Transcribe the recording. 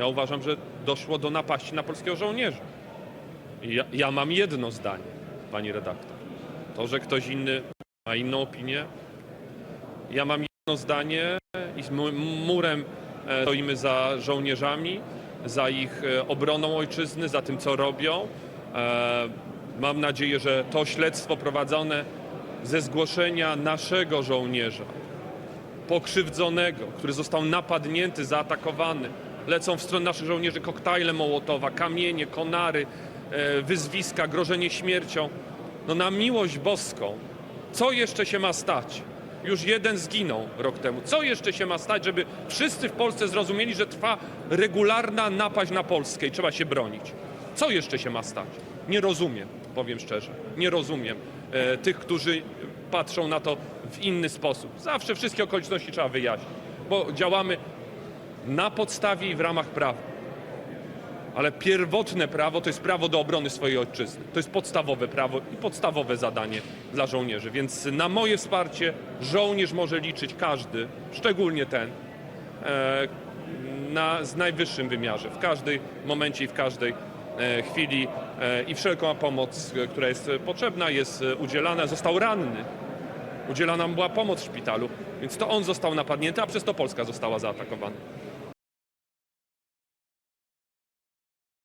Ja uważam, że doszło do napaści na polskiego żołnierza. Ja, ja mam jedno zdanie, pani redaktor. To, że ktoś inny ma inną opinię, ja mam jedno zdanie i z mu- murem e, stoimy za żołnierzami, za ich e, obroną ojczyzny, za tym, co robią. E, Mam nadzieję, że to śledztwo prowadzone ze zgłoszenia naszego żołnierza, pokrzywdzonego, który został napadnięty, zaatakowany, lecą w stronę naszych żołnierzy koktajle Mołotowa, kamienie, konary, e, wyzwiska, grożenie śmiercią. No na miłość boską, co jeszcze się ma stać? Już jeden zginął rok temu. Co jeszcze się ma stać, żeby wszyscy w Polsce zrozumieli, że trwa regularna napaść na Polskę i trzeba się bronić? Co jeszcze się ma stać? Nie rozumiem, powiem szczerze. Nie rozumiem e, tych, którzy patrzą na to w inny sposób. Zawsze wszystkie okoliczności trzeba wyjaśnić, bo działamy na podstawie i w ramach prawa. Ale pierwotne prawo to jest prawo do obrony swojej ojczyzny. To jest podstawowe prawo i podstawowe zadanie dla żołnierzy. Więc na moje wsparcie żołnierz może liczyć każdy, szczególnie ten, e, na, z najwyższym wymiarze, w każdym momencie i w każdej e, chwili e, i wszelką pomoc, która jest potrzebna, jest udzielana. Został ranny, udzielana mu była pomoc w szpitalu, więc to on został napadnięty, a przez to Polska została zaatakowana.